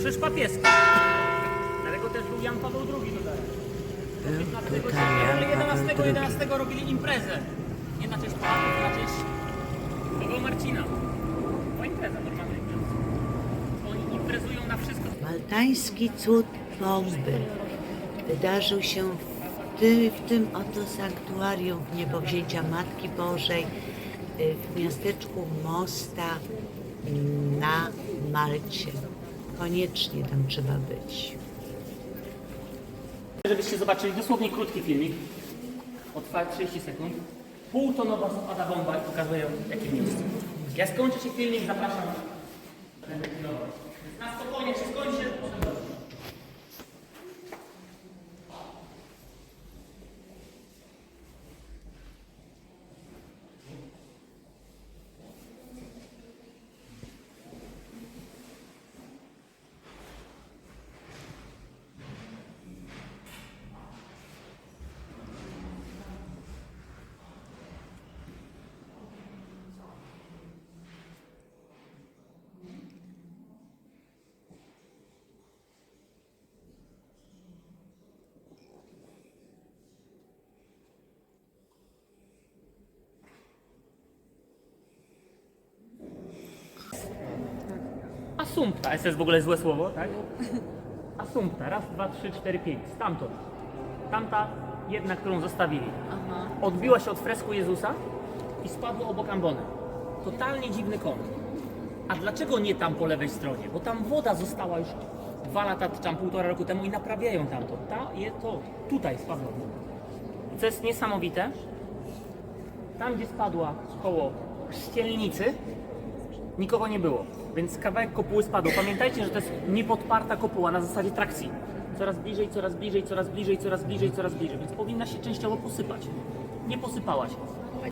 krzyż papieski. Dlatego też był Jan Paweł II tutaj Jan 11, Paweł 11 robili imprezę. Nie na cześć Polaków, na cześć Marcina. To impreza, normalna impreza. Oni imprezują na wszystko. Maltański cud bomby wydarzył się w, ty, w tym oto sanktuarium w niebowzięcia Matki Bożej y, w miasteczku Mosta na Malcie. Koniecznie tam trzeba być. Żebyście zobaczyli dosłownie krótki filmik. O trwa 30 sekund. Półtonowa spada bomba i pokazuję w jakim miejscu. Ja skończę się filmik, zapraszam. Będę. Asumpta, SS w ogóle złe słowo, tak? Asumpta, raz, dwa, trzy, cztery, pięć. Stamtąd. Tamta jedna, którą zostawili. Odbiła się od fresku Jezusa i spadła obok ambony. Totalnie dziwny kąt. A dlaczego nie tam po lewej stronie? Bo tam woda została już dwa lata, czy tam półtora roku temu i naprawiają tamto. Ta, je, to tutaj spadła woda. I co jest niesamowite, tam gdzie spadła koło ścielnicy, nikogo nie było, więc kawałek kopuły spadł. Pamiętajcie, że to jest niepodparta kopuła na zasadzie trakcji. Coraz bliżej, coraz bliżej, coraz bliżej, coraz bliżej, coraz bliżej, więc powinna się częściowo posypać. Nie posypała się.